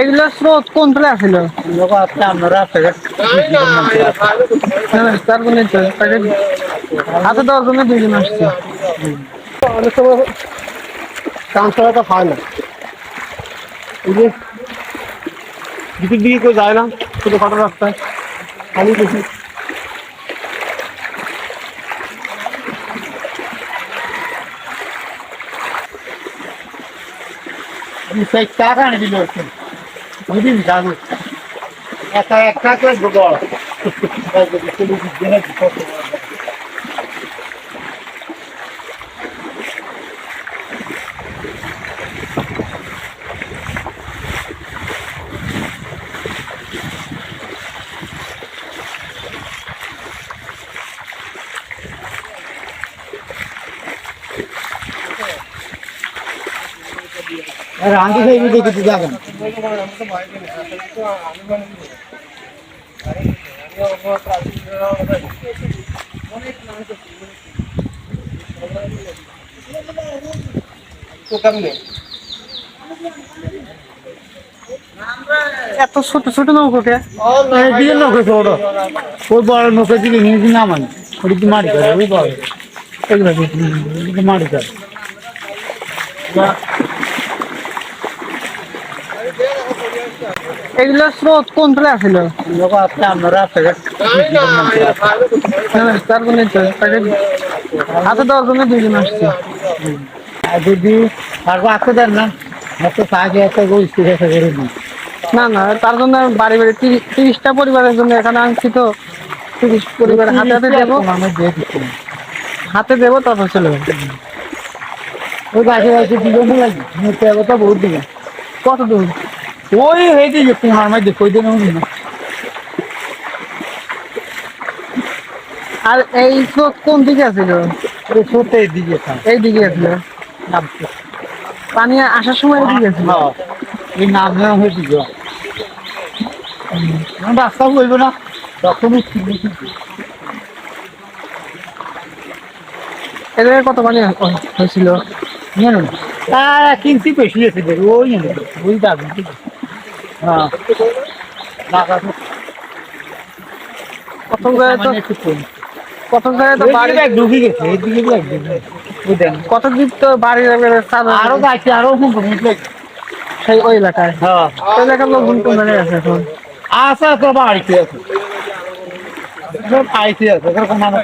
এগুলো স্রোত কোন ফেলে গুণ হাতে দশ জনে দুইজন আসছে। অনেক সময় চান্স তো হয় না দিকে কেউ যায় না, ছোটো খাটো রাস্তায়। আমি দেখি। আমি সেই টাকা এনে দিল বুঝিনি জানো একা একটা করে বড় রাঁধি খাইবি দেখি যাবেন এত ছোট ছোট নৌকোকে দিকে নৌকে ছোট ওই বড় নৌকে দিকে নিয়ে নামান। ওদিকে মারি করে? ওই বড়। মারি করে? এগুলো স্রোত কোন ফেলে আসছিল আপনারা চার গুণ হাতে দশ জনে দুইজন আসছে। যদি পারব আসতে দেন না না না তার জন্য বাড়ি বাড়ি তিরিশ- তিরিশটা পরিবারের জন্য এখানে আনছি তো। তিরিশ পরিবার হাতে হাতে দেবো। হাতে দেবো, তারপর চলে যাব। ওই গাছে গাছে দিবেন লাগে নিতে হবে তো, বহুত দিবে কত দূর? ওই হয়ে দিয়েছে কুমার মাঝে কই দিন না আর এই স্রোত কোন দিকে আছিল? ছোটে দিকে এই দিকে আছিল? পানি আসার সময় এই দিকে আছিল? হ্যাঁ। এই নাম নাম হয়ে দিকে রাস্তা বলব না। তখনই এদের কত পানি হয়েছিল? জানো তারা কিনতে দেবে ওই ওই দাবি হ্যাঁ। টাকা তো জায়গায় তো সামান্য একটু কম। কত জায়গায় তো বাড়ি ব্যাগ ঢুকে গেছে এইদিকে ব্যাগ ঢুকে গেছে। কত দিক তো বাড়ি আরও গাছে আরও সেই ওই এলাকায়। হ্যাঁ। ওই এলাকার লোকজন জায়গায় আছে এখন। আছে তো বাড়িতে আছে। মানুষ